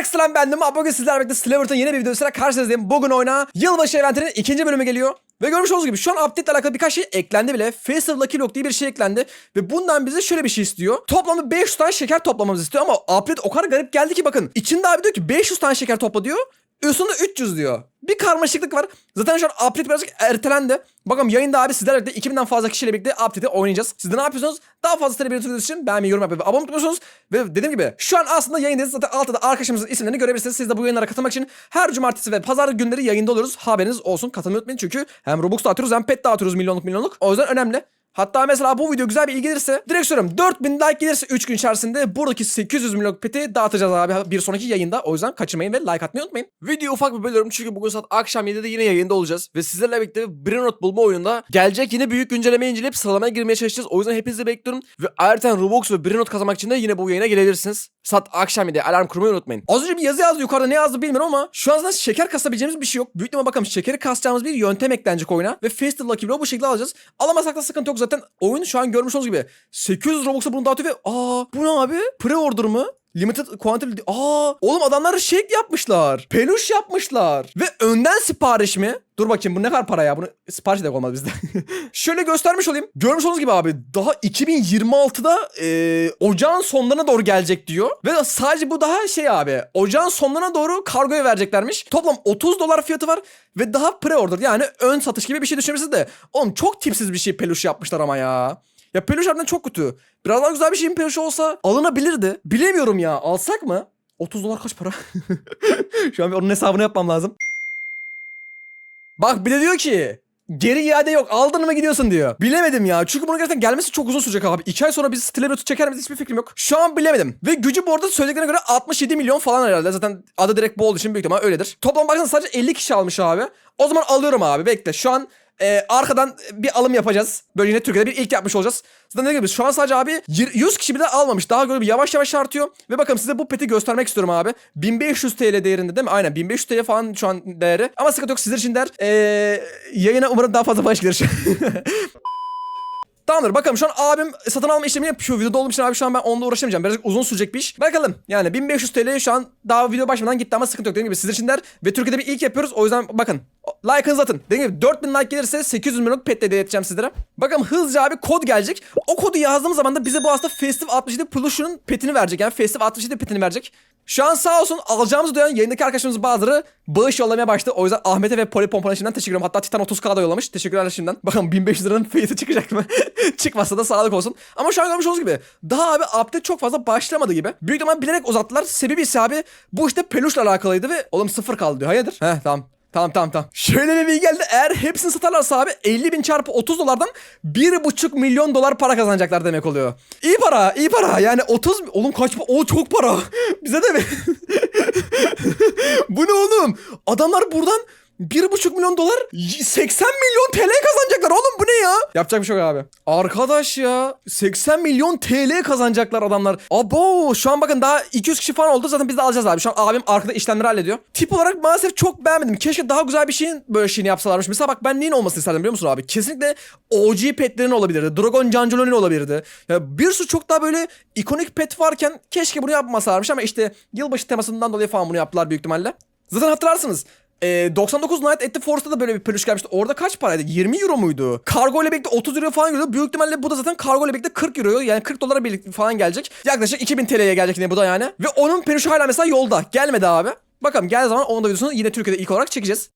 Herkese selam ben Numa. Bugün sizlerle birlikte Slaver'ın yeni bir videosuyla karşınızdayım. Bugün oyuna yılbaşı eventinin ikinci bölümü geliyor. Ve görmüş olduğunuz gibi şu an update ile alakalı birkaç şey eklendi bile. Facer Lucky Block diye bir şey eklendi. Ve bundan bize şöyle bir şey istiyor. Toplamda 500 tane şeker toplamamızı istiyor ama update o kadar garip geldi ki bakın. İçinde abi diyor ki 500 tane şeker topla diyor. Üstünde 300 diyor. Bir karmaşıklık var. Zaten şu an update birazcık ertelendi. Bakalım yayında abi sizlerle birlikte 2000'den fazla kişiyle birlikte update'i oynayacağız. Siz de ne yapıyorsunuz? Daha fazla seri bir için beğenmeyi, yorum yapmayı ve abone olmayı unutmuyorsunuz. Ve dediğim gibi şu an aslında yayındayız. Zaten altta da arkadaşımızın isimlerini görebilirsiniz. Siz de bu yayınlara katılmak için her cumartesi ve pazar günleri yayında oluyoruz. Haberiniz olsun. Katılmayı unutmayın çünkü hem Robux dağıtıyoruz hem pet dağıtıyoruz milyonluk milyonluk. O yüzden önemli. Hatta mesela bu video güzel bir ilgi gelirse direkt söylüyorum 4000 like gelirse 3 gün içerisinde buradaki 800 milyon peti dağıtacağız abi bir sonraki yayında. O yüzden kaçırmayın ve like atmayı unutmayın. Video ufak bir bölüyorum çünkü bugün saat akşam 7'de yine yayında olacağız. Ve sizlerle birlikte Brainrot bulma oyununda gelecek yine büyük güncelleme inceleyip sıralamaya girmeye çalışacağız. O yüzden hepinizi bekliyorum. Ve ayrıca Robux ve Brainrot kazanmak için de yine bu yayına gelebilirsiniz. Saat akşam 7'de alarm kurmayı unutmayın. Az önce bir yazı yazdı yukarıda ne yazdı bilmiyorum ama şu an zaten şeker kasabileceğimiz bir şey yok. Büyük ihtimalle bakalım şekeri kasacağımız bir yöntem eklenecek oyuna. Ve Faster Lucky Block'u bu şekilde alacağız. Alamasak da sıkıntı yok zaten. Oyun şu an görmüş olduğunuz gibi 800 Robux'a bunu dağıtıyor ve aa bu ne abi? Pre-order mı? Limited quantity... Aa oğlum adamlar şey yapmışlar. Peluş yapmışlar. Ve önden sipariş mi? Dur bakayım bu ne kadar para ya? Bunu sipariş de olmaz bizde. Şöyle göstermiş olayım. Görmüş olduğunuz gibi abi daha 2026'da e, ocağın sonlarına doğru gelecek diyor. Ve sadece bu daha şey abi. Ocağın sonlarına doğru kargoya vereceklermiş. Toplam 30 dolar fiyatı var. Ve daha pre-order yani ön satış gibi bir şey düşünmesi de. Oğlum çok tipsiz bir şey peluş yapmışlar ama ya. Ya peluş harbiden çok kötü. Biraz daha güzel bir şeyin peluşu olsa alınabilirdi. Bilemiyorum ya. Alsak mı? 30 dolar kaç para? Şu an bir onun hesabını yapmam lazım. Bak bir de diyor ki geri iade yok aldın mı gidiyorsun diyor. Bilemedim ya çünkü bunun gerçekten gelmesi çok uzun sürecek abi. 2 ay sonra biz Stilebot'u çeker miyiz hiçbir fikrim yok. Şu an bilemedim. Ve gücü bu arada söylediklerine göre 67 milyon falan herhalde. Zaten adı direkt bu olduğu için büyük ihtimal öyledir. Toplam baksana sadece 50 kişi almış abi. O zaman alıyorum abi bekle. Şu an e, arkadan bir alım yapacağız. Böyle yine Türkiye'de bir ilk yapmış olacağız. Zaten ne gibi şu an sadece abi 100 kişi bile almamış. Daha böyle bir yavaş yavaş artıyor. Ve bakın size bu peti göstermek istiyorum abi. 1500 TL değerinde değil mi? Aynen 1500 TL falan şu an değeri. Ama sıkıntı yok sizler için der. E, yayına umarım daha fazla bağış gelir. Tamamdır bakalım şu an abim satın alma işlemini yapıyor. Videoda olduğum için abi şu an ben onunla uğraşamayacağım. Birazcık uzun sürecek bir iş. Bakalım yani 1500 TL şu an daha video başlamadan gitti ama sıkıntı yok. Dediğim gibi sizler için der. Ve Türkiye'de bir ilk yapıyoruz. O yüzden bakın like'ınızı atın. Dediğim gibi 4000 like gelirse 800 milyonluk pet hediye edeceğim sizlere. Bakalım hızlıca abi kod gelecek. O kodu yazdığımız zaman da bize bu aslında Festive 67 Plus'un petini verecek. Yani Festive 67 petini verecek. Şu an sağ olsun alacağımızı duyan yayındaki arkadaşlarımız bazıları bağış yollamaya başladı. O yüzden Ahmet'e ve Poli Pompa'na şimdiden teşekkür ederim. Hatta Titan 30k da yollamış. Teşekkürler şimdiden. Bakalım 1500 liranın fiyatı çıkacak mı? Çıkmazsa da sağlık olsun. Ama şu an görmüş olduğunuz gibi daha abi update çok fazla başlamadı gibi. Büyük ihtimal bilerek uzattılar. Sebebi ise abi bu işte peluşla alakalıydı ve oğlum sıfır kaldı diyor. Hayırdır? Heh tamam. Tamam tamam tamam. Şöyle bir bilgi geldi. Eğer hepsini satarlarsa abi 50 bin çarpı 30 dolardan 1,5 milyon dolar para kazanacaklar demek oluyor. İyi para iyi para yani 30 oğlum kaç o çok para. Bize de mi? Bu ne oğlum? Adamlar buradan 1,5 milyon dolar 80 milyon TL kazanacaklar oğlum bu ne ya? Yapacak bir şey yok abi. Arkadaş ya 80 milyon TL kazanacaklar adamlar. Abo şu an bakın daha 200 kişi falan oldu zaten biz de alacağız abi. Şu an abim arkada işlemleri hallediyor. Tip olarak maalesef çok beğenmedim. Keşke daha güzel bir şeyin böyle şeyini yapsalarmış. Mesela bak ben neyin olmasını isterdim biliyor musun abi? Kesinlikle OG petlerin olabilirdi. Dragon Janjoloni olabilirdi. Ya bir sürü çok daha böyle ikonik pet varken keşke bunu yapmasalarmış ama işte yılbaşı temasından dolayı falan bunu yaptılar büyük ihtimalle. Zaten hatırlarsınız. E, 99 Night at the Force'da da böyle bir peluş gelmişti. Orada kaç paraydı? 20 euro muydu? Kargo ile birlikte 30 euro falan geliyordu. Büyük ihtimalle bu da zaten kargo ile birlikte 40 euro. Yani 40 dolara birlikte falan gelecek. Yaklaşık 2000 TL'ye gelecek yine bu da yani. Ve onun peluşu hala mesela yolda. Gelmedi abi. Bakalım geldiği zaman onun da videosunu yine Türkiye'de ilk olarak çekeceğiz.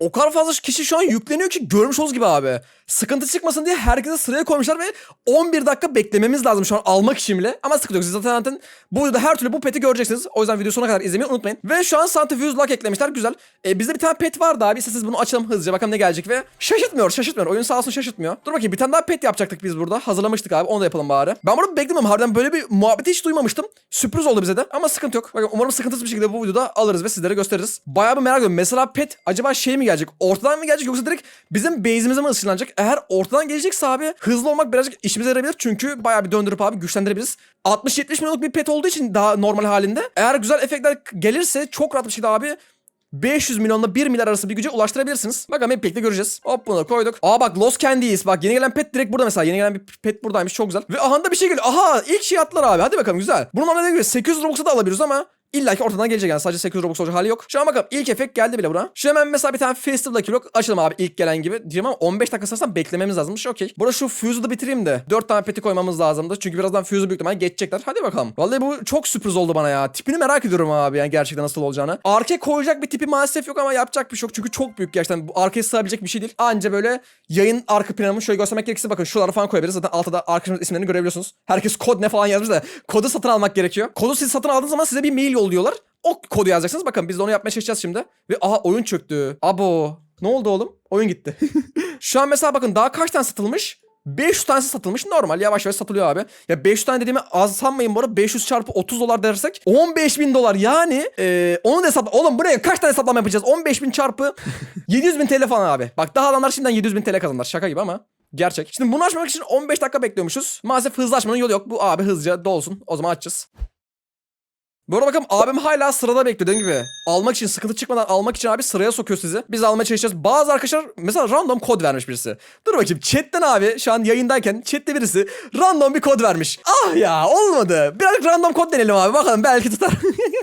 O kadar fazla kişi şu an yükleniyor ki görmüş olduğunuz gibi abi. Sıkıntı çıkmasın diye herkese sıraya koymuşlar ve 11 dakika beklememiz lazım şu an almak için bile. Ama sıkıntı yok. Siz zaten, zaten bu videoda her türlü bu peti göreceksiniz. O yüzden video sonuna kadar izlemeyi unutmayın. Ve şu an Centrifuge Lock eklemişler. Güzel. E, bizde bir tane pet vardı abi. İsterseniz bunu açalım hızlıca. Bakalım ne gelecek ve şaşırtmıyor şaşırtmıyor. Oyun sağ olsun şaşırtmıyor. Dur bakayım bir tane daha pet yapacaktık biz burada. Hazırlamıştık abi. Onu da yapalım bari. Ben bunu beklemiyorum. Harbiden böyle bir muhabbeti hiç duymamıştım. Sürpriz oldu bize de. Ama sıkıntı yok. Bakın umarım sıkıntısız bir şekilde bu videoda alırız ve sizlere gösteririz. Bayağı bir merak ediyorum. Mesela pet acaba şey mi gelecek? Ortadan mı gelecek yoksa direkt bizim base'imize mi ısınlanacak? Eğer ortadan gelecekse abi hızlı olmak birazcık işimize yarayabilir. Çünkü bayağı bir döndürüp abi güçlendirebiliriz. 60-70 milyonluk bir pet olduğu için daha normal halinde. Eğer güzel efektler gelirse çok rahat bir şekilde abi 500 milyonla 1 milyar arası bir güce ulaştırabilirsiniz. Bakalım hep birlikte göreceğiz. Hop bunu koyduk. Aa bak Lost Candies. Bak yeni gelen pet direkt burada mesela. Yeni gelen bir pet buradaymış. Çok güzel. Ve aha da bir şey geliyor. Aha ilk şey attılar abi. Hadi bakalım güzel. Bunun anlamına göre 800 Robux'a da alabiliyoruz ama İlla ki ortadan gelecek yani sadece 800 Robux olacak hali yok. Şu an bakalım ilk efekt geldi bile buna. Şu hemen mesela bir tane Festival Lucky Block açalım abi ilk gelen gibi. Diyeceğim ama 15 dakika sonrasında beklememiz lazımmış okey. Burada şu fuse'u da bitireyim de 4 tane peti koymamız lazımdı. Çünkü birazdan fuse'u büyük ihtimalle geçecekler. Hadi bakalım. Vallahi bu çok sürpriz oldu bana ya. Tipini merak ediyorum abi yani gerçekten nasıl olacağını. Arkaya koyacak bir tipi maalesef yok ama yapacak bir şey yok. Çünkü çok büyük gerçekten. Bu arkaya sığabilecek bir şey değil. Anca böyle yayın arka planımı şöyle göstermek gerekirse bakın şuralara falan koyabiliriz. Zaten altta da arkadaşımız isimlerini görebiliyorsunuz. Herkes kod ne falan yazmış da kodu satın almak gerekiyor. Kodu siz satın aldığınız zaman size bir mail yolluyorlar. O kodu yazacaksınız. Bakın biz de onu yapmaya çalışacağız şimdi. Ve aha oyun çöktü. Abo. Ne oldu oğlum? Oyun gitti. Şu an mesela bakın daha kaç tane satılmış? 500 tanesi satılmış normal yavaş yavaş satılıyor abi. Ya 500 tane dediğimi az sanmayın bu arada 500 çarpı 30 dolar dersek 15 bin dolar yani e, onu da hesapla. Oğlum buraya kaç tane hesaplama yapacağız? 15 bin çarpı 700 bin TL falan abi. Bak daha adamlar şimdiden 700 bin TL kazanırlar şaka gibi ama. Gerçek. Şimdi bunu açmak için 15 dakika bekliyormuşuz. Maalesef hızlı açmanın yolu yok. Bu abi hızlıca dolsun. O zaman açacağız. Bu arada bakın abim hala sırada bekliyor dediğim gibi. Almak için sıkıntı çıkmadan almak için abi sıraya sokuyor sizi. Biz almaya çalışacağız. Bazı arkadaşlar mesela random kod vermiş birisi. Dur bakayım chatten abi şu an yayındayken chatte birisi random bir kod vermiş. Ah ya olmadı. Birazcık random kod deneyelim abi bakalım belki tutar.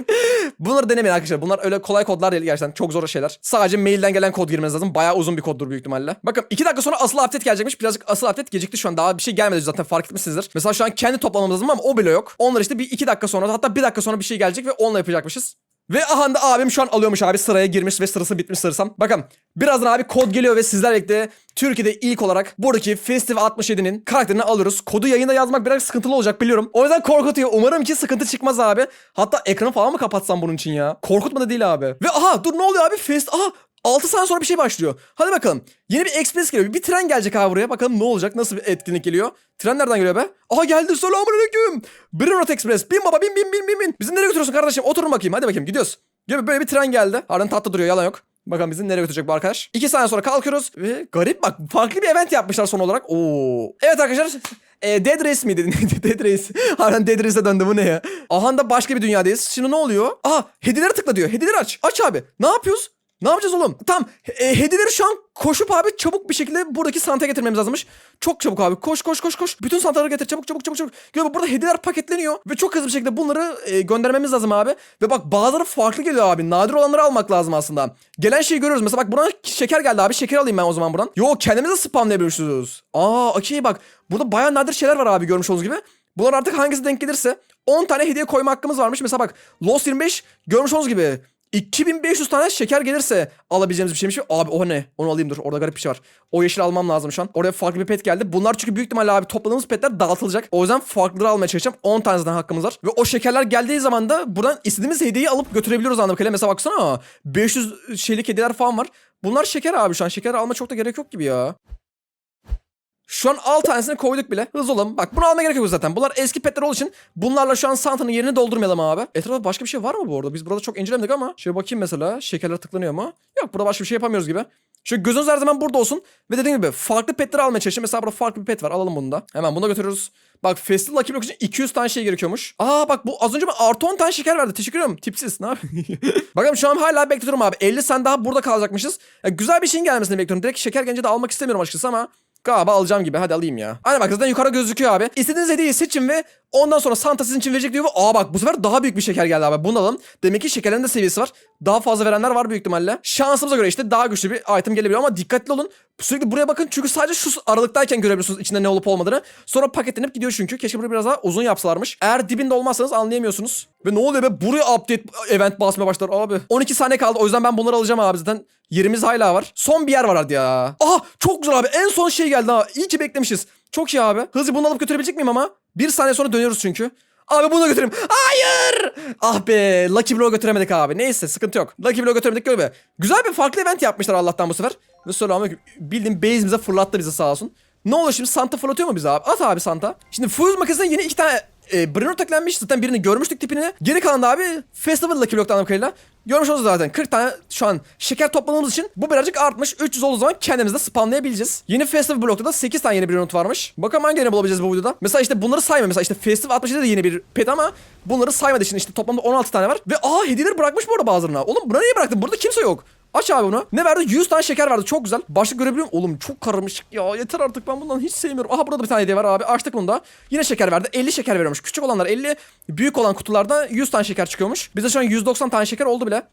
Bunları denemeyin arkadaşlar. Bunlar öyle kolay kodlar değil gerçekten. Çok zor şeyler. Sadece mailden gelen kod girmeniz lazım. Bayağı uzun bir koddur büyük ihtimalle. Bakın 2 dakika sonra asıl update gelecekmiş. Birazcık asıl update gecikti şu an. Daha bir şey gelmedi zaten fark etmişsinizdir. Mesela şu an kendi toplamamız lazım ama o bile yok. Onlar işte bir 2 dakika sonra hatta 1 dakika sonra bir şey gelecek ve onunla yapacakmışız. Ve aha da abim şu an alıyormuş abi sıraya girmiş ve sırası bitmiş sanırsam. Bakın birazdan abi kod geliyor ve sizlerle birlikte Türkiye'de ilk olarak buradaki Festival 67'nin karakterini alıyoruz. Kodu yayında yazmak biraz sıkıntılı olacak biliyorum. O yüzden korkutuyor. Umarım ki sıkıntı çıkmaz abi. Hatta ekranı falan mı kapatsam bunun için ya? Korkutmadı değil abi. Ve aha dur ne oluyor abi? Fest aha 6 saniye sonra bir şey başlıyor. Hadi bakalım. Yeni bir express geliyor. Bir tren gelecek abi buraya. Bakalım ne olacak? Nasıl bir etkinlik geliyor? Tren nereden geliyor be? Aha geldi. Selamünaleyküm. Brunot Express. Bin baba bin bin bin bin bin. Bizi nereye götürüyorsun kardeşim? Oturun bakayım. Hadi bakayım gidiyoruz. Gibi böyle bir tren geldi. Harbiden tatlı duruyor yalan yok. Bakalım bizi nereye götürecek bu arkadaş. İki saniye sonra kalkıyoruz ve garip bak farklı bir event yapmışlar son olarak. Oo. Evet arkadaşlar. E, Dead Race miydi? Dead Race. Harbiden Dead Race'e döndü bu ne ya? Aha da başka bir dünyadayız. Şimdi ne oluyor? Aha hediyeleri tıkla diyor. Hediyeleri aç. Aç abi. Ne yapıyoruz? Ne yapacağız oğlum? Tamam. E, hediyeleri şu an koşup abi çabuk bir şekilde buradaki santaya getirmemiz lazımmış. Çok çabuk abi. Koş koş koş koş. Bütün santaları getir. Çabuk çabuk çabuk çabuk. Gör burada hediyeler paketleniyor. Ve çok hızlı bir şekilde bunları e, göndermemiz lazım abi. Ve bak bazıları farklı geliyor abi. Nadir olanları almak lazım aslında. Gelen şeyi görüyoruz. Mesela bak buna şeker geldi abi. Şeker alayım ben o zaman buradan. Yo kendimizi spamlayabiliyorsunuz. Aa okey bak. Burada bayağı nadir şeyler var abi görmüş olduğunuz gibi. Bunlar artık hangisi denk gelirse 10 tane hediye koyma hakkımız varmış. Mesela bak Lost 25 görmüş olduğunuz gibi 2500 tane şeker gelirse alabileceğimiz bir şeymiş. Abi o ne? Onu alayım dur. Orada garip bir şey var. O yeşil almam lazım şu an. Oraya farklı bir pet geldi. Bunlar çünkü büyük ihtimalle abi topladığımız petler dağıtılacak. O yüzden farklıları almaya çalışacağım. 10 tane zaten hakkımız var. Ve o şekerler geldiği zaman da buradan istediğimiz hediyeyi alıp götürebiliyoruz anladığım kadarıyla. Mesela baksana 500 şeylik hediyeler falan var. Bunlar şeker abi şu an. Şeker alma çok da gerek yok gibi ya. Şu an 6 tanesini koyduk bile. Hızlı olalım. Bak bunu almaya gerek yok zaten. Bunlar eski petler olduğu için bunlarla şu an Santa'nın yerini doldurmayalım abi. Etrafta başka bir şey var mı bu arada? Biz burada çok incelemedik ama. Şöyle bakayım mesela. Şekerler tıklanıyor mu? Yok burada başka bir şey yapamıyoruz gibi. Şu gözünüz her zaman burada olsun. Ve dediğim gibi farklı petleri almaya çalışın. Mesela burada farklı bir pet var. Alalım bunu da. Hemen bunu da götürüyoruz. Bak Festival Lucky Block için 200 tane şey gerekiyormuş. Aa bak bu az önce ben artı 10 tane şeker verdi. Teşekkür ederim. Tipsiz. Ne? Bakalım şu an hala bekliyorum abi. 50 sen daha burada kalacakmışız. Ya, güzel bir şeyin gelmesini bekliyorum. Direkt şeker gelince de almak istemiyorum açıkçası ama Galiba alacağım gibi. Hadi alayım ya. Aynen bak zaten yukarı gözüküyor abi. İstediğiniz hediyeyi seçin ve ondan sonra Santa sizin için verecek diyor. Aa bak bu sefer daha büyük bir şeker geldi abi. Bunu alalım. Demek ki şekerlerin de seviyesi var. Daha fazla verenler var büyük ihtimalle. Şansımıza göre işte daha güçlü bir item gelebiliyor ama dikkatli olun. Sürekli buraya bakın çünkü sadece şu aralıktayken görebiliyorsunuz içinde ne olup olmadığını. Sonra paketlenip gidiyor çünkü. Keşke burayı biraz daha uzun yapsalarmış. Eğer dibinde olmazsanız anlayamıyorsunuz. Ve ne oluyor be? Buraya update event basmaya başlar abi. 12 saniye kaldı. O yüzden ben bunları alacağım abi zaten. Yerimiz hala var. Son bir yer var hadi ya. Aha çok güzel abi. En son şey geldi ha. İyi ki beklemişiz. Çok iyi abi. Hızlı bunu alıp götürebilecek miyim ama? Bir saniye sonra dönüyoruz çünkü. Abi bunu da götüreyim. Hayır. Ah be. Lucky Block'u götüremedik abi. Neyse sıkıntı yok. Lucky Block'u götüremedik gör be. Güzel bir farklı event yapmışlar Allah'tan bu sefer. Ve selamünaleyküm. Bildiğin base'imize fırlattı bizi sağ olsun. Ne oluyor şimdi Santa fırlatıyor mu bizi abi? At abi Santa. Şimdi Fuse makinesine yeni iki tane e, Bruno taklanmış. Zaten birini görmüştük tipini. Geri kalan da abi Festival Lucky Block'tan kadarıyla. Görmüş oldunuz zaten 40 tane şu an şeker topladığımız için bu birazcık artmış. 300 olduğu zaman kendimiz de spamlayabileceğiz. Yeni Festival blokta da 8 tane yeni bir not varmış. Bakalım hangilerini bulabileceğiz bu videoda. Mesela işte bunları sayma. Mesela işte Festival 67'de de yeni bir pet ama bunları saymadığı için işte toplamda 16 tane var. Ve aa hediyeleri bırakmış bu arada bazılarına. Oğlum buna niye bıraktın? Burada kimse yok. Aç abi bunu. Ne verdi? 100 tane şeker verdi. Çok güzel. Başlık görebiliyor musun? Oğlum çok karışık ya. Yeter artık ben bundan hiç sevmiyorum. Aha burada bir tane hediye var abi. Açtık bunu da. Yine şeker verdi. 50 şeker veriyormuş. Küçük olanlar 50. Büyük olan kutularda 100 tane şeker çıkıyormuş. Bize şu an 190 tane şeker oldu bile.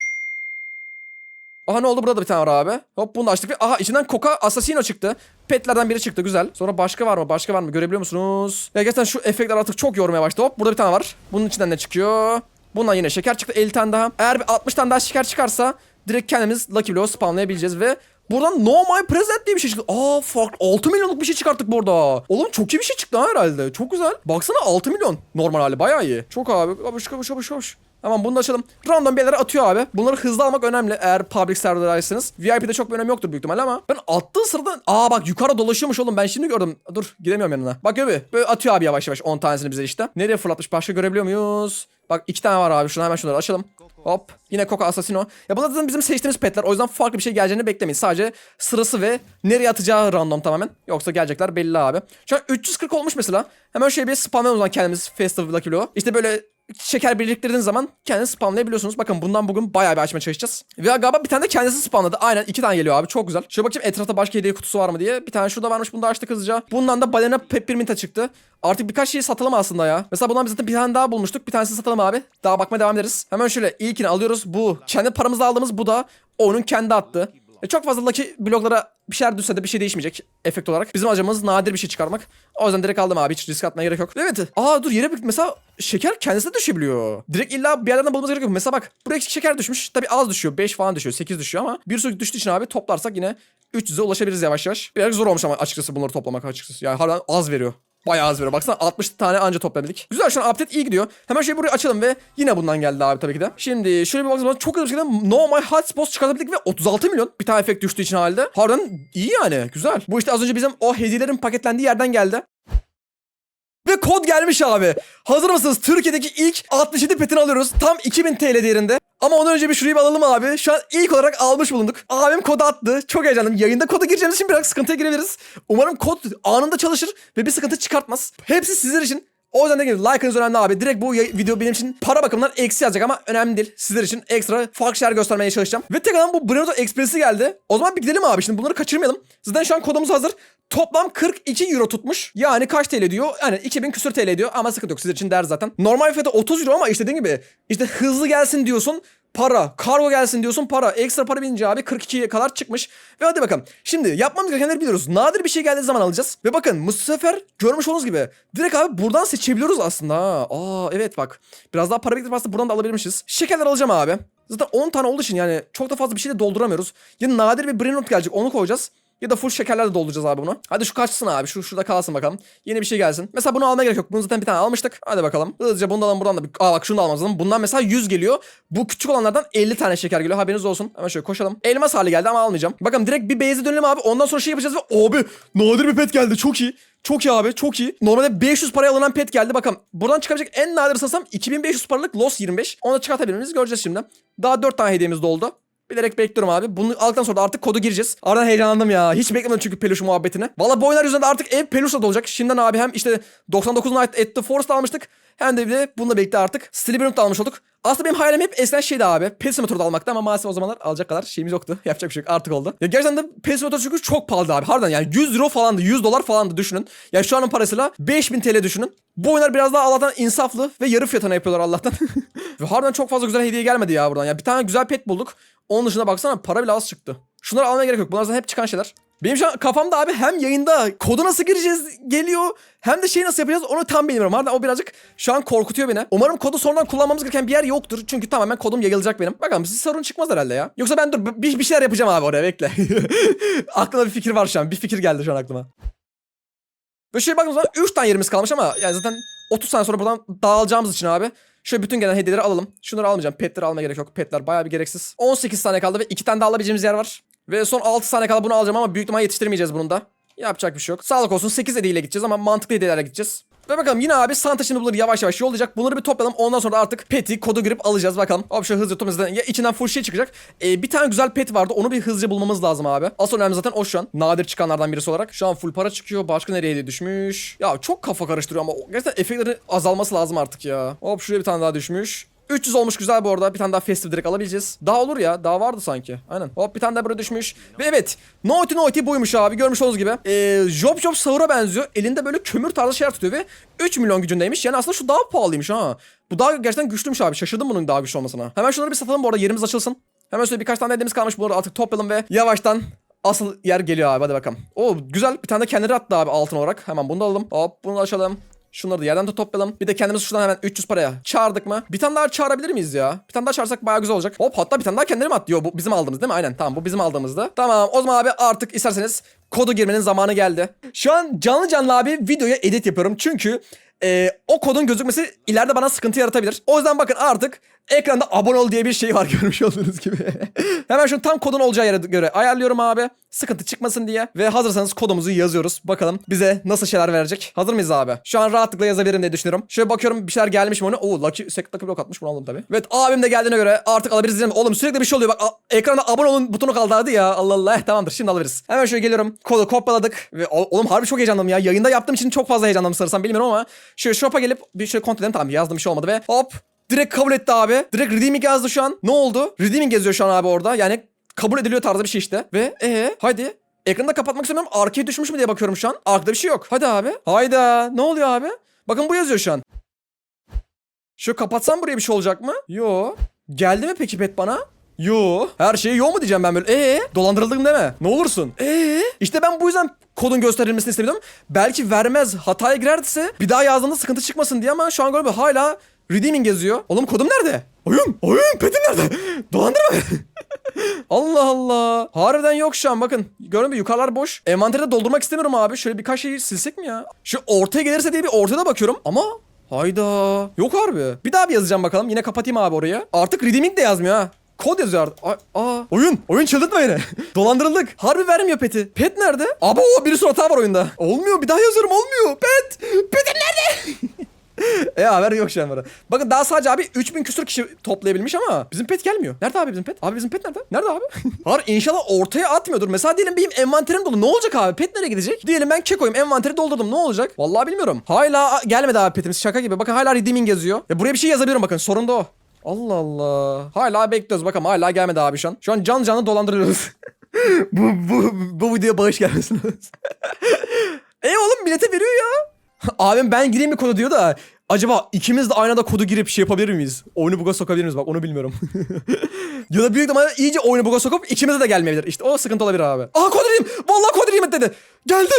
Aha ne oldu burada da bir tane var abi. Hop bunu açtık. Aha içinden Coca Assassino çıktı. Petlerden biri çıktı güzel. Sonra başka var mı? Başka var mı? Görebiliyor musunuz? Ya gerçekten şu efektler artık çok yormaya başladı. Hop burada bir tane var. Bunun içinden ne çıkıyor? Bundan yine şeker çıktı 50 tane daha. Eğer bir 60 tane daha şeker çıkarsa direkt kendimiz Lucky Blow spamlayabileceğiz ve Buradan No My Present diye bir şey çıktı. Aa farklı 6 milyonluk bir şey çıkarttık burada. Oğlum çok iyi bir şey çıktı ha herhalde. Çok güzel. Baksana 6 milyon. Normal hali bayağı iyi. Çok abi. Abuş kabuş abuş abuş. Tamam bunu da açalım. Random bir yerlere atıyor abi. Bunları hızlı almak önemli eğer public server'daysanız. VIP'de çok bir önemi yoktur büyük ihtimalle ama ben attığı sırada aa bak yukarı dolaşıyormuş oğlum ben şimdi gördüm. Dur gidemiyorum yanına. Bak abi böyle atıyor abi yavaş yavaş 10 tanesini bize işte. Nereye fırlatmış başka görebiliyor muyuz? Bak iki tane var abi şunu hemen şunları açalım. Hop yine Coca Assassino. Ya bunlar zaten bizim seçtiğimiz petler o yüzden farklı bir şey geleceğini beklemeyin. Sadece sırası ve nereye atacağı random tamamen. Yoksa gelecekler belli abi. Şu an 340 olmuş mesela. Hemen şöyle bir spamlayalım o zaman kendimiz Festival Lucky Blow. İşte böyle şeker biriktirdiğiniz zaman kendiniz spamlayabiliyorsunuz. Bakın bundan bugün bayağı bir açmaya çalışacağız. Ve galiba bir tane de kendisi spamladı. Aynen iki tane geliyor abi çok güzel. Şöyle bakayım etrafta başka hediye kutusu var mı diye. Bir tane şurada varmış bunu da açtık hızlıca. Bundan da balena peppermint'e çıktı. Artık birkaç şeyi satalım aslında ya. Mesela bundan biz zaten bir tane daha bulmuştuk. Bir tanesini satalım abi. Daha bakmaya devam ederiz. Hemen şöyle ilkini alıyoruz. Bu. Kendi paramızla aldığımız bu da onun kendi attı. E çok fazla Lucky bloklara bir şeyler düşse de bir şey değişmeyecek efekt olarak. Bizim acımız nadir bir şey çıkarmak. O yüzden direkt aldım abi hiç risk atmaya gerek yok. Evet. Aa dur yere bir mesela şeker kendisi de düşebiliyor. Direkt illa bir yerden bulmamız gerek yok. Mesela bak buraya şeker düşmüş. Tabi az düşüyor. 5 falan düşüyor. 8 düşüyor ama bir sürü düştüğü için abi toplarsak yine 300'e ulaşabiliriz yavaş yavaş. Biraz zor olmuş ama açıkçası bunları toplamak açıkçası. Yani harbiden az veriyor. Bayağı az veriyor. Baksana 60 tane anca toplayabildik. Güzel şu an update iyi gidiyor. Hemen şöyle burayı açalım ve yine bundan geldi abi tabii ki de. Şimdi şöyle bir zaman çok hızlı bir şekilde No My Hotspots çıkartabildik ve 36 milyon bir tane efekt düştüğü için halde. Harbiden iyi yani güzel. Bu işte az önce bizim o hediyelerin paketlendiği yerden geldi. Ve kod gelmiş abi. Hazır mısınız? Türkiye'deki ilk 67 petini alıyoruz. Tam 2000 TL değerinde. Ama ondan önce bir şurayı bir alalım abi. Şu an ilk olarak almış bulunduk. Abim kodu attı. Çok heyecanlıyım. Yayında koda gireceğimiz için biraz sıkıntıya girebiliriz. Umarım kod anında çalışır ve bir sıkıntı çıkartmaz. Hepsi sizler için. O yüzden de gibi like'ınız önemli abi. Direkt bu video benim için para bakımından eksi yazacak ama önemli değil. Sizler için ekstra farklı şeyler göstermeye çalışacağım. Ve tekrardan bu Brenoto Express'i geldi. O zaman bir gidelim abi. Şimdi bunları kaçırmayalım. Zaten şu an kodumuz hazır. Toplam 42 euro tutmuş. Yani kaç TL diyor? Yani 2000 küsür TL diyor ama sıkıntı yok. Sizler için der zaten. Normal fiyatı 30 euro ama işte dediğim gibi işte hızlı gelsin diyorsun para. Kargo gelsin diyorsun para. Ekstra para binince abi 42'ye kadar çıkmış. Ve hadi bakalım. Şimdi yapmamız gerekenleri biliyoruz. Nadir bir şey geldiği zaman alacağız. Ve bakın bu sefer görmüş olduğunuz gibi direkt abi buradan seçebiliyoruz aslında. Aa evet bak. Biraz daha para biriktirip aslında buradan da alabilirmişiz. Şekerler alacağım abi. Zaten 10 tane olduğu için yani çok da fazla bir şey de dolduramıyoruz. Ya nadir bir brain rot gelecek onu koyacağız. Ya da full şekerler de dolduracağız abi bunu. Hadi şu kaçsın abi. Şu şurada kalsın bakalım. Yeni bir şey gelsin. Mesela bunu almaya gerek yok. Bunu zaten bir tane almıştık. Hadi bakalım. Hızlıca bunu da alalım buradan da. Bir... Aa bak şunu da almamız. Bundan mesela 100 geliyor. Bu küçük olanlardan 50 tane şeker geliyor. Haberiniz olsun. Hemen şöyle koşalım. Elmas hali geldi ama almayacağım. Bakın direkt bir base'e dönelim abi. Ondan sonra şey yapacağız ve abi nadir bir pet geldi. Çok iyi. Çok iyi abi çok iyi. Normalde 500 paraya alınan pet geldi. Bakın buradan çıkabilecek en nadir sanırsam 2500 paralık Lost 25. Onu da çıkartabilir miyiz göreceğiz şimdi. Daha 4 tane hediyemiz de oldu. Bilerek bekliyorum abi. Bunu aldıktan sonra da artık kodu gireceğiz. Aradan heyecanlandım ya. Hiç beklemedim çünkü peluş muhabbetini. Valla bu oyunlar yüzünden de artık ev peluşla dolacak. Şimdiden abi hem işte 99 Night at the Forest almıştık. Hem de bir de bununla birlikte artık da almış olduk. Aslında benim hayalim hep eskiden şeydi abi. Pet Simulator'da almakta ama maalesef o zamanlar alacak kadar şeyimiz yoktu. Yapacak bir şey yok artık oldu. Ya gerçekten de Pet Simulator çünkü çok pahalı abi. Harbiden yani 100 euro falandı. 100 dolar falandı düşünün. Yani şu anın parasıyla 5000 TL düşünün. Bu oyunlar biraz daha Allah'tan insaflı ve yarı fiyatına yapıyorlar Allah'tan. ve harbiden çok fazla güzel hediye gelmedi ya buradan. Ya bir tane güzel pet bulduk. Onun dışında baksana para bile az çıktı. Şunları almaya gerek yok. Bunlar zaten hep çıkan şeyler. Benim şu an kafamda abi hem yayında kodu nasıl gireceğiz geliyor hem de şey nasıl yapacağız onu tam bilmiyorum. Harbiden o birazcık şu an korkutuyor beni. Umarım kodu sonradan kullanmamız gereken bir yer yoktur. Çünkü tamamen kodum yayılacak benim. Bakalım siz sorun çıkmaz herhalde ya. Yoksa ben dur bir, bir şeyler yapacağım abi oraya bekle. aklıma bir fikir var şu an. Bir fikir geldi şu an aklıma. Ve şöyle baktığımız zaman 3 tane yerimiz kalmış ama yani zaten 30 saniye sonra buradan dağılacağımız için abi. Şöyle bütün gelen hediyeleri alalım. Şunları almayacağım. Petleri almaya gerek yok. Petler bayağı bir gereksiz. 18 saniye kaldı ve 2 tane daha alabileceğimiz yer var. Ve son 6 saniye kaldı bunu alacağım ama büyük ihtimal yetiştiremeyeceğiz bunun da. Yapacak bir şey yok. Sağlık olsun 8 hediyeyle gideceğiz ama mantıklı hediyelerle gideceğiz. Ve bakalım yine abi Santa şimdi bunları yavaş yavaş yollayacak. Bunları bir toplayalım. Ondan sonra artık peti kodu girip alacağız bakalım. Hop şöyle hızlıca toplayacağız. Ya içinden full şey çıkacak. Ee, bir tane güzel pet vardı. Onu bir hızlıca bulmamız lazım abi. Asıl önemli zaten o şu an. Nadir çıkanlardan birisi olarak. Şu an full para çıkıyor. Başka nereye hediye düşmüş? Ya çok kafa karıştırıyor ama gerçekten efektlerin azalması lazım artık ya. Hop şuraya bir tane daha düşmüş. 300 olmuş güzel bu arada. Bir tane daha festive direkt alabileceğiz. Daha olur ya. Daha vardı sanki. Aynen. Hop bir tane daha buraya düşmüş. Ve evet. Naughty Naughty buymuş abi. Görmüş olduğunuz gibi. Ee, Job Job Sahur'a benziyor. Elinde böyle kömür tarzı şeyler tutuyor ve 3 milyon gücündeymiş. Yani aslında şu daha pahalıymış ha. Bu daha gerçekten güçlüymüş abi. Şaşırdım bunun daha güçlü olmasına. Hemen şunları bir satalım bu arada. Yerimiz açılsın. Hemen şöyle birkaç tane elimiz kalmış. Bunları artık toplayalım ve yavaştan asıl yer geliyor abi. Hadi bakalım. Oo güzel. Bir tane de kendileri attı abi altın olarak. Hemen bunu da alalım. Hop bunu da açalım. Şunları da yerden de toplayalım. Bir de kendimizi şuradan hemen 300 paraya çağırdık mı? Bir tane daha çağırabilir miyiz ya? Bir tane daha çağırsak bayağı güzel olacak. Hop hatta bir tane daha kendileri mi attı? Yo, bu bizim aldığımız değil mi? Aynen tamam bu bizim aldığımızda. Tamam o zaman abi artık isterseniz kodu girmenin zamanı geldi. Şu an canlı canlı abi videoya edit yapıyorum. Çünkü e, o kodun gözükmesi ileride bana sıkıntı yaratabilir. O yüzden bakın artık ekranda abone ol diye bir şey var görmüş olduğunuz gibi. Hemen şunu tam kodun olacağı yere göre ayarlıyorum abi. Sıkıntı çıkmasın diye. Ve hazırsanız kodumuzu yazıyoruz. Bakalım bize nasıl şeyler verecek. Hazır mıyız abi? Şu an rahatlıkla yazabilirim diye düşünüyorum. Şöyle bakıyorum bir şeyler gelmiş mi ona. Oo Lucky, Secret Lucky Block atmış bunu alalım tabii. Evet abim de geldiğine göre artık alabiliriz diyeceğim. Oğlum sürekli bir şey oluyor. Bak ekranda abone olun butonu kaldı ya. Allah Allah. Eh, tamamdır şimdi alırız. Hemen şöyle geliyorum. Kodu kopyaladık. Ve oğlum harbi çok heyecanlıyım ya. Yayında yaptığım için çok fazla heyecanlıyım sanırsam bilmiyorum ama. Şöyle shop'a gelip bir şey kontrol edelim. Tamam yazdım bir şey olmadı ve hop. Direkt kabul etti abi. Direkt redeeming yazdı şu an. Ne oldu? Redeeming yazıyor şu an abi orada. Yani kabul ediliyor tarzı bir şey işte. Ve ee hadi. Ekranı da kapatmak istemiyorum. Arkaya düşmüş mü diye bakıyorum şu an. Arkada bir şey yok. Hadi abi. Hayda. Ne oluyor abi? Bakın bu yazıyor şu an. Şu kapatsam buraya bir şey olacak mı? Yo. Geldi mi peki pet bana? Yo. Her şey yo mu diyeceğim ben böyle. Ee, dolandırıldım deme. Ne olursun. Ee, işte ben bu yüzden kodun gösterilmesini istedim. Belki vermez hataya girerse bir daha yazdığında sıkıntı çıkmasın diye ama şu an galiba hala redeeming yazıyor. Oğlum kodum nerede? Oyun, oyun, petin nerede? Dolandırma beni. Allah Allah. Harbiden yok şu an bakın. Görün mü yukarılar boş. Envanteri de doldurmak istemiyorum abi. Şöyle birkaç şeyi silsek mi ya? Şu ortaya gelirse diye bir ortada bakıyorum ama hayda. Yok harbi. Bir daha bir yazacağım bakalım. Yine kapatayım abi orayı. Artık redeeming de yazmıyor ha. Kod yazıyor. Ay- Aa, oyun. Oyun çıldırtma beni. Dolandırıldık. Harbi vermiyor peti. Pet nerede? Abi o bir sürü hata var oyunda. Olmuyor. Bir daha yazıyorum. Olmuyor. Pet. Petin nerede? e haber yok şu an bana. Bakın daha sadece abi 3000 küsur kişi toplayabilmiş ama bizim pet gelmiyor. Nerede abi bizim pet? Abi bizim pet nerede? Nerede abi? Hayır inşallah ortaya atmıyordur. Mesela diyelim benim envanterim dolu. Ne olacak abi? Pet nereye gidecek? Diyelim ben kekoyum. Envanteri doldurdum. Ne olacak? Vallahi bilmiyorum. Hala gelmedi abi petimiz. Şaka gibi. Bakın hala redeeming yazıyor. Ya buraya bir şey yazabiliyorum bakın. Sorun da o. Allah Allah. Hala bekliyoruz bakalım. Hala gelmedi abi şu an. Şu an can canlı dolandırıyoruz. bu, bu, bu videoya bağış gelmesin. e oğlum millete veriyor ya. Abim ben gireyim mi kodu diyor da acaba ikimiz de aynı anda kodu girip şey yapabilir miyiz? Oyunu buga sokabilir miyiz? Bak onu bilmiyorum. ya da büyük ihtimalle iyice oyunu buga sokup ikimize de gelmeyebilir. İşte o sıkıntı olabilir abi. Aha kod. Vallahi kod dedi. Geldi.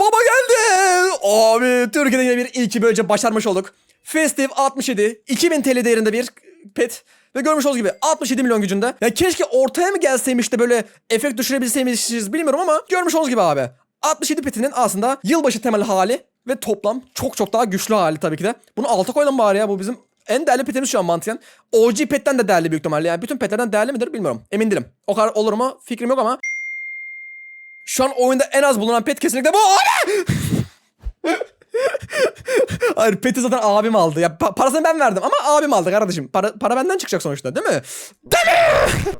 Baba geldi. Abi Türkiye'de yine bir ilki böylece başarmış olduk. Festive 67. 2000 TL değerinde bir pet. Ve görmüş olduğunuz gibi 67 milyon gücünde. Ya keşke ortaya mı gelseymiş de böyle efekt düşürebilseymişiz bilmiyorum ama görmüş olduğunuz gibi abi. 67 petinin aslında yılbaşı temel hali ve toplam çok çok daha güçlü hali tabii ki de. Bunu alta koyalım bari ya bu bizim en değerli petimiz şu an mantıken. OG petten de değerli büyük ihtimalle yani bütün petlerden değerli midir bilmiyorum. Emin değilim. O kadar olur mu fikrim yok ama. Şu an oyunda en az bulunan pet kesinlikle bu. Hayır peti zaten abim aldı. Ya pa- parasını ben verdim ama abim aldı kardeşim. Para, para benden çıkacak sonuçta değil mi? Değil mi?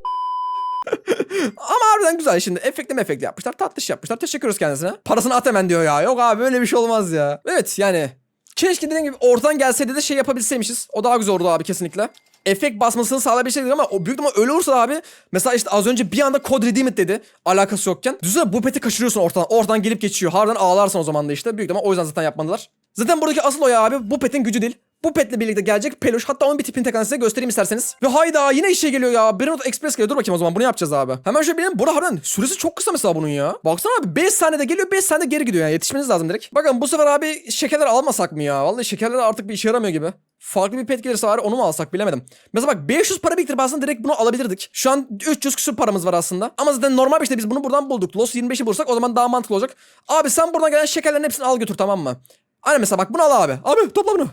Ama harbiden güzel şimdi. Efekli mefekli yapmışlar. Tatlış yapmışlar. Teşekkür ederiz kendisine. Parasını at hemen diyor ya. Yok abi böyle bir şey olmaz ya. Evet yani. Keşke dediğim gibi ortadan gelseydi de şey yapabilseymişiz. O daha güzel olurdu abi kesinlikle. Efekt basmasını sağlayabilseydik ama o büyük ihtimal öyle olursa abi. Mesela işte az önce bir anda Code Redeemed dedi. Alakası yokken. Düşünsene bu peti kaçırıyorsun ortadan. Ortadan gelip geçiyor. Harbiden ağlarsın o zaman da işte. Büyük ihtimal o yüzden zaten yapmadılar. Zaten buradaki asıl o ya abi. Bu petin gücü değil. Bu petle birlikte gelecek peluş. Hatta onun bir tipini tekrar size göstereyim isterseniz. Ve hayda yine işe geliyor ya. Bernard Express geliyor. Dur bakayım o zaman bunu yapacağız abi. Hemen şöyle bilelim. Burada harbiden süresi çok kısa mesela bunun ya. Baksana abi 5 saniyede geliyor 5 saniyede geri gidiyor yani. Yetişmeniz lazım direkt. Bakın bu sefer abi şekerler almasak mı ya? Vallahi şekerler artık bir işe yaramıyor gibi. Farklı bir pet gelirse var onu mu alsak bilemedim. Mesela bak 500 para biriktirip aslında direkt bunu alabilirdik. Şu an 300 küsur paramız var aslında. Ama zaten normal bir işte biz bunu buradan bulduk. Lost 25'i bulursak o zaman daha mantıklı olacak. Abi sen buradan gelen şekerlerin hepsini al götür tamam mı? Hani mesela bak bunu al abi. Abi topla bunu.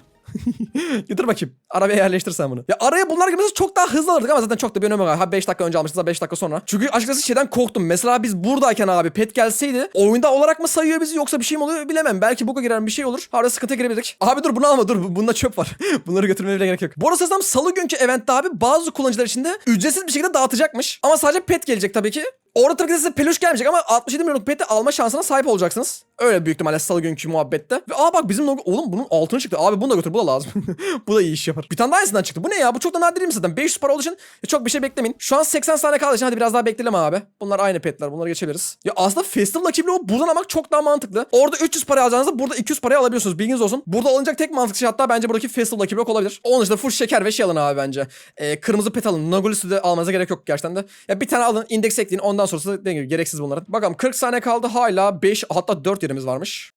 Getir bakayım. Arabaya yerleştir sen bunu. Ya araya bunlar gibi çok daha hızlı alırdık ama zaten çok da bir önemi yok. Ha 5 dakika önce almışız da 5 dakika sonra. Çünkü açıkçası şeyden korktum. Mesela biz buradayken abi pet gelseydi oyunda olarak mı sayıyor bizi yoksa bir şey mi oluyor bilemem. Belki buga girer bir şey olur. Harada sıkıntıya girebilirdik. Abi dur bunu alma dur. bu- Bunda çöp var. Bunları götürmeye bile gerek yok. Bu arada salı günkü eventte abi bazı kullanıcılar için de ücretsiz bir şekilde dağıtacakmış. Ama sadece pet gelecek tabii ki. Orada tabii ki size peluş gelmeyecek ama 67 milyonluk peti alma şansına sahip olacaksınız. Öyle büyük ihtimalle salı günkü muhabbette. Ve aa bak bizim logo... Oğlum bunun altını çıktı. Abi bunu da götür bu da lazım. bu da iyi iş yapar. Bir tane daha aynısından çıktı. Bu ne ya? Bu çok da nadir mi zaten? 500 para olduğu için e, çok bir şey beklemeyin. Şu an 80 saniye kaldığı için hadi biraz daha bekleyelim abi. Bunlar aynı petler. Bunları geçebiliriz. Ya aslında Festival Lucky Block'u buradan almak çok daha mantıklı. Orada 300 para alacağınızda burada 200 paraya alabiliyorsunuz. Bilginiz olsun. Burada alınacak tek mantıklı şey hatta bence buradaki Festival Lucky Block olabilir. Onun dışında full şeker ve şey alın abi bence. Ee, kırmızı pet alın. Nagulus'u de almanıza gerek yok gerçekten de. Ya bir tane alın. indeks ekleyin. Ondan sonrası dediğim gibi gereksiz bunların. Bakalım 40 saniye kaldı. Hala 5 hatta 4 yerimiz varmış.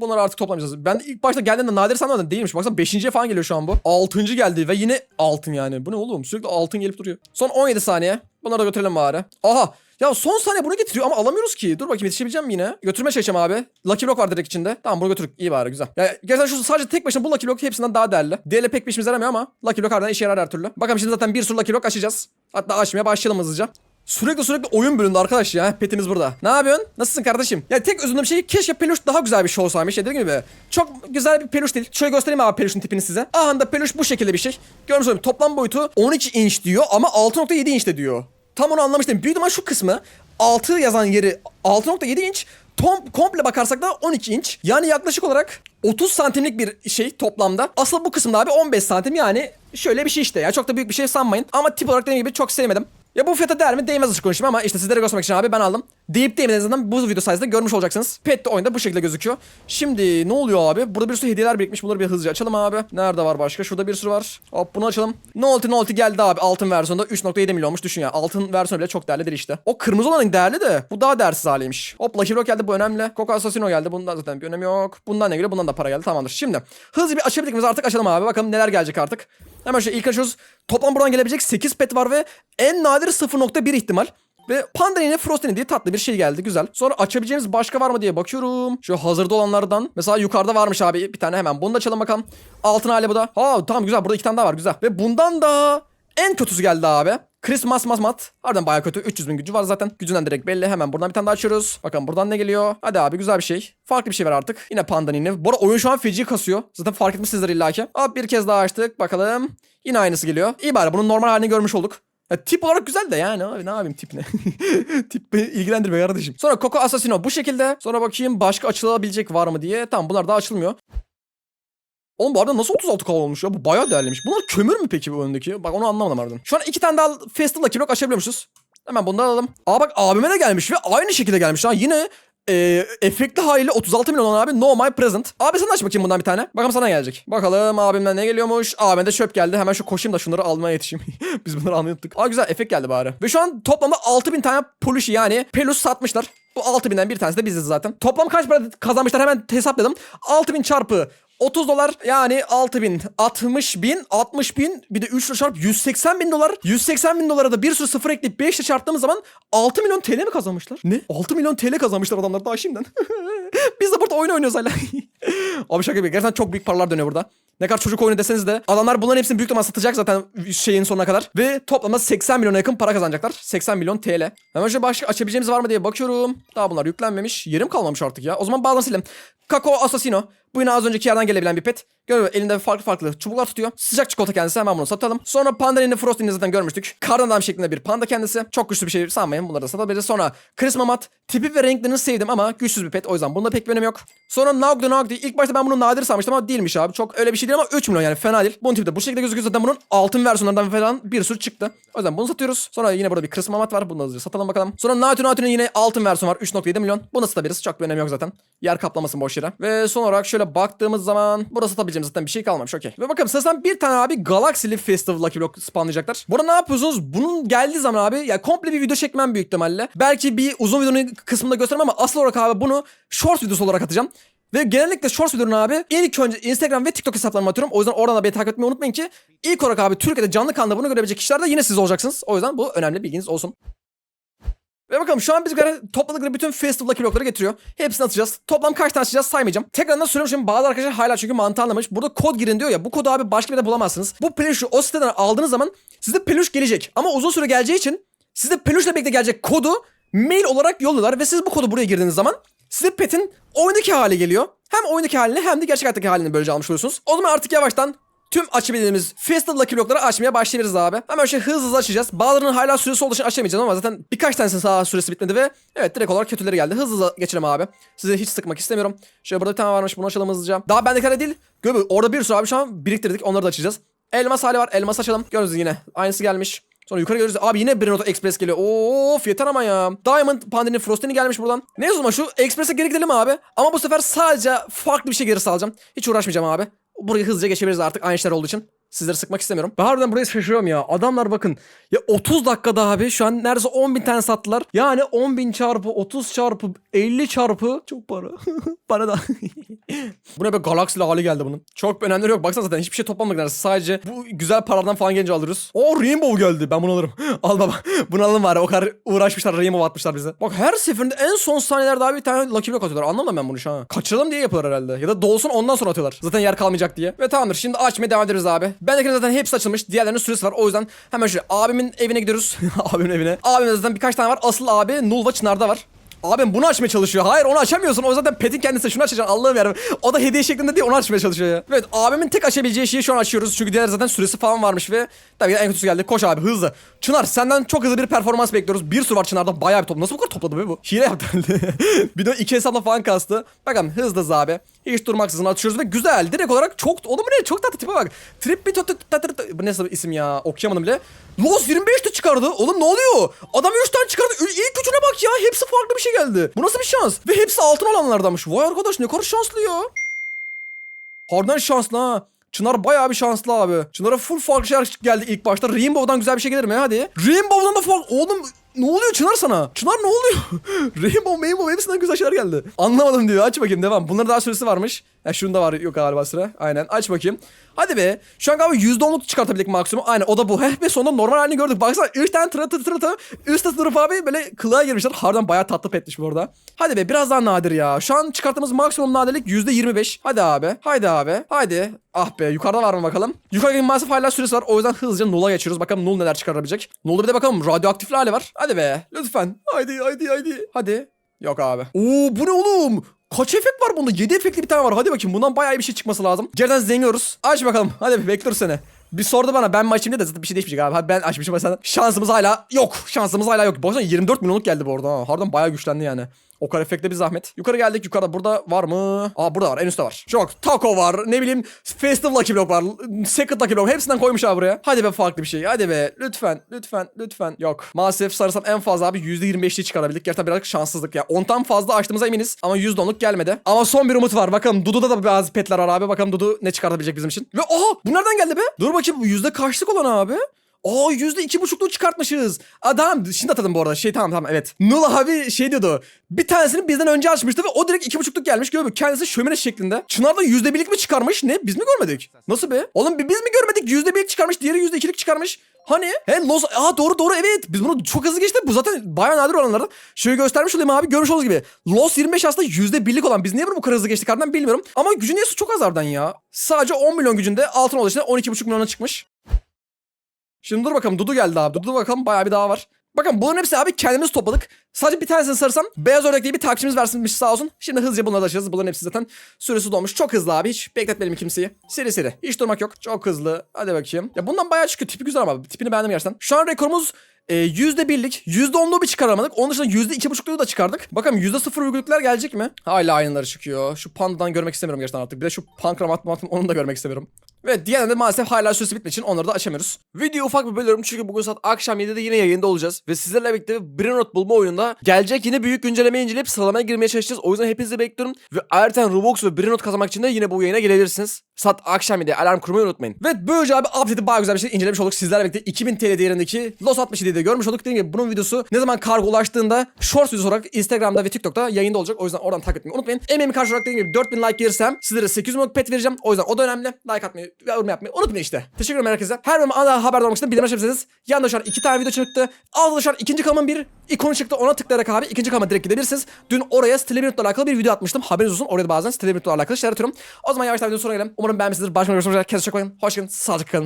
Bunları artık toplamayacağız. Ben ilk başta geldiğinde nadir sanmadım değilmiş. Baksana 5. falan geliyor şu an bu. 6. geldi ve yine altın yani. Bu ne oğlum? Sürekli altın gelip duruyor. Son 17 saniye. Bunları da götürelim bari. Aha. Ya son saniye bunu getiriyor ama alamıyoruz ki. Dur bakayım yetişebileceğim mi yine? Götürme çalışacağım abi. Lucky Block var direkt içinde. Tamam bunu götürdük. İyi bari güzel. Ya gerçekten şu sadece tek başına bu Lucky Block hepsinden daha değerli. Diğerleri pek bir işimize yaramıyor ama Lucky Block harbiden işe yarar her türlü. Bakalım şimdi zaten bir sürü Lucky Block açacağız. Hatta açmaya başlayalım hızlıca. Sürekli sürekli oyun bölündü arkadaş ya. Petimiz burada. Ne yapıyorsun? Nasılsın kardeşim? Ya tek üzüldüğüm şey keşke peluş daha güzel bir şey olsaymış. Dediğim gibi çok güzel bir peluş değil. Şöyle göstereyim abi peluşun tipini size. Aha da peluş bu şekilde bir şey. Görmüş olayım. Toplam boyutu 12 inç diyor ama 6.7 inç de diyor. Tam onu anlamış değilim. Büyük ihtimal şu kısmı 6 yazan yeri 6.7 inç. Tom, komple bakarsak da 12 inç. Yani yaklaşık olarak 30 santimlik bir şey toplamda. Asıl bu kısımda abi 15 santim yani şöyle bir şey işte ya. Çok da büyük bir şey sanmayın. Ama tip olarak dediğim gibi çok sevmedim. Ya bu fiyata değer mi? Değmez açık konuşayım ama işte sizlere göstermek için abi ben aldım. Deyip değmediğiniz zaten bu video sayesinde görmüş olacaksınız. Pet de oyunda bu şekilde gözüküyor. Şimdi ne oluyor abi? Burada bir sürü hediyeler birikmiş. Bunları bir hızlıca açalım abi. Nerede var başka? Şurada bir sürü var. Hop bunu açalım. Nolti Nolti geldi abi altın versiyonda 3.7 milyonmuş düşün ya. Altın versiyonu bile çok değerlidir işte. O kırmızı olanın değerli de bu daha değersiz haliymiş. Hop Lucky Block geldi bu önemli. Coco Assassino geldi. Bundan zaten bir önemi yok. Bundan ne geliyor? Bundan da para geldi. Tamamdır. Şimdi hızlı bir açabildikimizi artık açalım abi. Bakalım neler gelecek artık. Hemen şöyle ilk açıyoruz. Toplam buradan gelebilecek 8 pet var ve en nadir 0.1 ihtimal. Ve Pandarini Frostini diye tatlı bir şey geldi. Güzel. Sonra açabileceğimiz başka var mı diye bakıyorum. Şu hazırda olanlardan. Mesela yukarıda varmış abi. Bir tane hemen. Bunu da açalım bakalım. Altın hali bu da. Ha tamam güzel. Burada iki tane daha var. Güzel. Ve bundan da en kötüsü geldi abi. Christmas Masmat. Harbiden baya kötü. 300 bin gücü var zaten. Gücünden direkt belli. Hemen buradan bir tane daha açıyoruz. Bakalım buradan ne geliyor. Hadi abi güzel bir şey. Farklı bir şey var artık. Yine Pandanini. Bu arada oyun şu an feci kasıyor. Zaten fark etmişsinizdir illaki. Abi bir kez daha açtık. Bakalım. Yine aynısı geliyor. İyi bari bunun normal halini görmüş olduk. Ya, tip olarak güzel de yani abi ne yapayım tip ne? tip beni ilgilendirmiyor kardeşim. Sonra Coco Assassino bu şekilde. Sonra bakayım başka açılabilecek var mı diye. Tamam bunlar daha açılmıyor. Oğlum bu arada nasıl 36 k olmuş ya? Bu bayağı değerliymiş. Bunlar kömür mü peki bu öndeki? Bak onu anlamadım harbiden. Şu an iki tane daha Festival Lucky Block açabiliyormuşuz. Hemen da alalım. Aa bak abime de gelmiş ve aynı şekilde gelmiş. Ha yine e, efektli haliyle 36 milyon olan abi No My Present. Abi sen aç bakayım bundan bir tane. Bakalım sana gelecek. Bakalım abimden ne geliyormuş. Abimde çöp geldi. Hemen şu koşayım da şunları almaya yetişeyim. Biz bunları almayı. Aa güzel efekt geldi bari. Ve şu an toplamda 6000 tane poluşi yani pelus satmışlar. Bu 6000'den bir tanesi de biziz zaten. Toplam kaç para kazanmışlar hemen hesapladım. 6000 çarpı 30 dolar yani 6 bin 60 bin 60 bin bir de 3 ile çarp 180 bin dolar 180 bin dolara da bir sürü sıfır ekleyip 5 ile çarptığımız zaman 6 milyon TL mi kazanmışlar? Ne? 6 milyon TL kazanmışlar adamlar daha şimdiden. Biz de burada oyun oynuyoruz hala. Abi şaka gibi gerçekten çok büyük paralar dönüyor burada. Ne kadar çocuk oyunu deseniz de adamlar bunların hepsini büyük ihtimal satacak zaten şeyin sonuna kadar. Ve toplamda 80 milyona yakın para kazanacaklar. 80 milyon TL. Hemen şöyle başka açabileceğimiz var mı diye bakıyorum. Daha bunlar yüklenmemiş. Yerim kalmamış artık ya. O zaman bazılarını silelim. Kako Assassino. Bu yine az önceki yerden gelebilen bir pet. Görüyor elinde farklı farklı çubuklar tutuyor. Sıcak çikolata kendisi hemen bunu satalım. Sonra Pandarini Frosting'i zaten görmüştük. Kardan adam şeklinde bir panda kendisi. Çok güçlü bir şey sanmayın bunları da satabiliriz. Sonra Chris Mamat. Tipi ve renklerini sevdim ama güçsüz bir pet. O yüzden bunda pek bir önemi yok. Sonra Nagdo Nagdi. İlk başta ben bunu nadir sanmıştım ama değilmiş abi. Çok öyle bir şey değil ama 3 milyon yani fena değil. Bunun tipi de bu şekilde gözüküyor zaten bunun altın versiyonlarından falan bir sürü çıktı. O yüzden bunu satıyoruz. Sonra yine burada bir Chris Mamat var. Bunu da hızlıca satalım bakalım. Sonra Naughty Naughty'nin yine altın versiyonu var. 3.7 milyon. Bunu satabiliriz. Çok bir önemi yok zaten. Yer kaplamasın boş yere. Ve son olarak şöyle baktığımız zaman burada satabileceğimiz zaten bir şey kalmamış. Okey. Ve bakın sırasından bir tane abi Galaxy'li Festival Lucky Block spawnlayacaklar. Burada ne yapıyorsunuz? Bunun geldiği zaman abi ya komple bir video çekmem büyük ihtimalle. Belki bir uzun videonun kısmında göstermem ama asıl olarak abi bunu short videosu olarak atacağım. Ve genellikle Shorts videolarını abi ilk önce Instagram ve TikTok hesaplarıma atıyorum. O yüzden oradan da beni takip etmeyi unutmayın ki ilk olarak abi Türkiye'de canlı kanalda bunu görebilecek kişiler de yine siz olacaksınız. O yüzden bu önemli bilginiz olsun. Ve bakalım şu an biz topladıkları bütün festival Lucky getiriyor. Hepsini atacağız. Toplam kaç tane açacağız saymayacağım. Tekrardan söylüyorum şimdi bazı arkadaşlar hala çünkü mantığı anlamış. Burada kod girin diyor ya bu kodu abi başka bir yerde bulamazsınız. Bu peluşu o siteden aldığınız zaman size peluş gelecek. Ama uzun süre geleceği için size peluşla birlikte gelecek kodu mail olarak yolluyorlar ve siz bu kodu buraya girdiğiniz zaman size petin oyundaki hali geliyor. Hem oyundaki halini hem de gerçek hayattaki halini böylece almış oluyorsunuz. O zaman artık yavaştan tüm açabildiğimiz Festival Lucky Block'ları açmaya başlayabiliriz abi. Hemen şöyle hızlı hızlı açacağız. Bazılarının hala süresi olduğu için açamayacağız ama zaten birkaç tanesinin daha süresi bitmedi ve evet direkt olarak kötüleri geldi. Hızlı hızlı geçelim abi. Sizi hiç sıkmak istemiyorum. Şöyle burada bir tane varmış bunu açalım hızlıca. Daha bendekilere değil. Göbü orada bir sürü abi şu an biriktirdik onları da açacağız. Elmas hali var. Elmas açalım. Gördünüz yine. Aynısı gelmiş. Sonra yukarı görürüz. Abi yine Brenoto Express geliyor. Of yeter ama ya. Diamond Pandini Frostini gelmiş buradan. Neyse o zaman şu Express'e geri gidelim abi. Ama bu sefer sadece farklı bir şey geri alacağım. Hiç uğraşmayacağım abi. Burayı hızlıca geçebiliriz artık aynı şeyler olduğu için. Sizleri sıkmak istemiyorum. Ben harbiden burayı şaşırıyorum ya. Adamlar bakın. Ya 30 dakikada abi şu an neredeyse 10 bin tane sattılar. Yani 10 bin çarpı 30 çarpı 50 çarpı çok para. para da. bu ne be galaksili hali geldi bunun. Çok bir önemleri yok. Baksana zaten hiçbir şey toplamadık neredeyse. Sadece bu güzel paralardan falan gelince alırız. O Rainbow geldi. Ben bunu alırım. Al baba. Bunu alın bari. O kadar uğraşmışlar. Rainbow atmışlar bize. Bak her seferinde en son saniyelerde abi bir tane Lucky Block atıyorlar. Anlamadım ben bunu şu an. Kaçıralım diye yapıyorlar herhalde. Ya da dolsun ondan sonra atıyorlar. Zaten yer kalmayacak diye. Ve tamamdır. Şimdi açmaya devam ederiz abi. Bendekinin zaten hepsi açılmış. Diğerlerinin süresi var. O yüzden hemen şöyle abimin evine gidiyoruz. abimin evine. Abimin zaten birkaç tane var. Asıl abi Nulva Çınar'da var. Abim bunu açmaya çalışıyor. Hayır onu açamıyorsun. O zaten petin kendisi. Şunu açacaksın. Allah'ım yarabbim. O da hediye şeklinde değil onu açmaya çalışıyor ya. Evet abimin tek açabileceği şeyi şu an açıyoruz. Çünkü diğer zaten süresi falan varmış ve tabii en kötüsü geldi. Koş abi hızlı. Çınar senden çok hızlı bir performans bekliyoruz. Bir sürü var Çınar'dan bayağı bir top. Nasıl bu kadar topladı be bu? Hile yaptı bir de iki hesapla falan kastı. Bakalım hızlı abi. Hiç durmaksızın atışıyoruz ve güzel. Direkt olarak çok... Oğlum ne? Çok tatlı tipe bak. Trip bir Bu nasıl isim ya? Okuyamadım bile. Los 25 de çıkardı. Oğlum ne oluyor? Adam 3 tane çıkardı. İlk üçüne bak ya. Hepsi farklı bir şey geldi. Bu nasıl bir şans? Ve hepsi altın olanlardanmış. Vay arkadaş ne kadar şanslı ya. Harbiden şanslı ha. Çınar bayağı bir şanslı abi. Çınar'a full farklı şeyler geldi ilk başta. Rainbow'dan güzel bir şey gelir mi hadi? Rainbow'dan da farklı. Oğlum ne oluyor Çınar sana? Çınar ne oluyor? Rainbow, Rainbow hepsinden güzel şeyler geldi. Anlamadım diyor. Aç bakayım devam. Bunların daha süresi varmış. Ya şunun da var yok galiba sıra. Aynen aç bakayım. Hadi be. Şu an galiba %10'luk çıkartabildik maksimum. Aynen o da bu. Heh ve sonunda normal halini gördük. Baksana 3 tane tırı tırı tırı tırı. Üstte sınıf abi böyle kılığa girmişler. Harbiden bayağı tatlı petmiş bu arada. Hadi be biraz daha nadir ya. Şu an çıkarttığımız maksimum nadirlik %25. Hadi abi. Haydi abi. Haydi. Ah be yukarıda var mı bakalım. Yukarıda maalesef hala süresi var. O yüzden hızlıca Null'a geçiyoruz. Bakalım Null neler çıkarabilecek. Null'da bir de bakalım radyoaktif hali var. Hadi be. Lütfen. Haydi haydi haydi. Hadi. Yok abi. Oo bu ne oğlum? Kaç efekt var bunda? 7 efektli bir tane var. Hadi bakayım bundan bayağı bir şey çıkması lazım. Geriden zenginiyoruz. Aç bakalım. Hadi bekliyoruz seni. Bir sordu bana ben mi açayım diye de zaten bir şey değişmeyecek abi. Hadi ben açmışım mesela. Şansımız hala yok. Şansımız hala yok. Baksana 24 milyonluk geldi bu arada. Ha. Harbiden bayağı güçlendi yani. O kadar efekte bir zahmet. Yukarı geldik. Yukarıda burada var mı? Aa burada var. En üstte var. Çok. Taco var. Ne bileyim. Festive Lucky Block var. Secret Lucky Block. Hepsinden koymuş abi buraya. Hadi be farklı bir şey. Hadi be. Lütfen. Lütfen. Lütfen. Yok. Maalesef sarısam en fazla abi %25'li çıkarabildik. Gerçekten birazcık şanssızlık ya. 10'tan fazla açtığımıza eminiz. Ama %10'luk gelmedi. Ama son bir umut var. Bakalım Dudu'da da bazı petler var abi. Bakalım Dudu ne çıkartabilecek bizim için. Ve aha bu nereden geldi be? Dur bakayım yüzde kaçlık olan abi? Aa yüzde iki buçukluk çıkartmışız. Adam şimdi atadım bu arada. Şey tamam tamam evet. Nul abi şey diyordu. Bir tanesini bizden önce açmıştı ve o direkt iki buçukluk gelmiş. Görüyor musun? Kendisi şömine şeklinde. Çınar da yüzde birlik mi çıkarmış? Ne? Biz mi görmedik? Nasıl be? Oğlum bi- biz mi görmedik? Yüzde birlik çıkarmış. Diğeri yüzde ikilik çıkarmış. Hani? He Los... Aa doğru doğru evet. Biz bunu çok hızlı geçtik. Bu zaten bayağı nadir olanlardan. Şöyle göstermiş olayım abi. Görmüş olduğunuz gibi. Los 25 aslında yüzde birlik olan. Biz niye bunu bu kadar hızlı geçtik harbiden bilmiyorum. Ama gücü niyeyse çok az harbiden ya. Sadece 10 milyon gücünde altın olduğu için 12,5 milyona çıkmış. Şimdi dur bakalım Dudu geldi abi. Dudu bakalım bayağı bir daha var. Bakın bunların hepsi abi kendimiz topladık. Sadece bir tanesini sarısam beyaz ördek diye bir takipçimiz versinmiş sağ olsun. Şimdi hızlıca bunları da açacağız. Bunların hepsi zaten süresi dolmuş. Çok hızlı abi hiç bekletmeyelim kimseyi. Seri seri. Hiç durmak yok. Çok hızlı. Hadi bakayım. Ya bundan bayağı çıkıyor. Tipi güzel ama. Tipini beğendim gerçekten. Şu an rekorumuz e, %1'lik, %10'luğu bir çıkaramadık. Onun dışında %2,5'luğu da çıkardık. Bakalım %0,'lıklar gelecek mi? Hala aynıları çıkıyor. Şu pandadan görmek istemiyorum gerçekten artık. Bir de şu pankramat matım onu da görmek istemiyorum. Ve diğerlerinde maalesef hala süresi bitmediği için onları da açamıyoruz. Videoyu ufak bir bölüyorum çünkü bugün saat akşam 7'de yine yayında olacağız. Ve sizlerle birlikte Brainrot bulma oyununda gelecek yine büyük güncellemeyi inceleyip sıralamaya girmeye çalışacağız. O yüzden hepinizi bekliyorum. Ve ayrıca Robux ve Brainrot kazanmak için de yine bu yayına gelebilirsiniz. Saat akşam 7'de alarm kurmayı unutmayın. Ve böylece abi update'i bayağı güzel bir şey incelemiş olduk. Sizlerle birlikte 2000 TL değerindeki Los 67'yi de görmüş olduk. Dediğim gibi bunun videosu ne zaman kargo ulaştığında Shorts videosu olarak Instagram'da ve TikTok'ta yayında olacak. O yüzden oradan takip etmeyi unutmayın. Emeğimi karşı olarak dediğim gibi 4000 like gelirsem sizlere 800 milyon pet vereceğim. O yüzden o da önemli. Like atmayı yorum yapmayı unutmayın işte. Teşekkür ederim herkese. Her bölüm ana haberdar olmak için bildirim açabilirsiniz. Yanında şu an iki tane video çıktı. Altta şu an ikinci kanalımın bir ikonu çıktı. Ona tıklayarak abi ikinci kanalıma direkt gidebilirsiniz. Dün oraya Steleminut'la alakalı bir video atmıştım. Haberiniz olsun. Oraya da bazen Steleminut'la alakalı şeyler atıyorum. O zaman yavaştan videonun sonuna gelelim. Umarım beğenmişsinizdir. Başka bir görüşmek üzere. Kendinize çok. Hoşçakalın. Sağlıcakla kalın.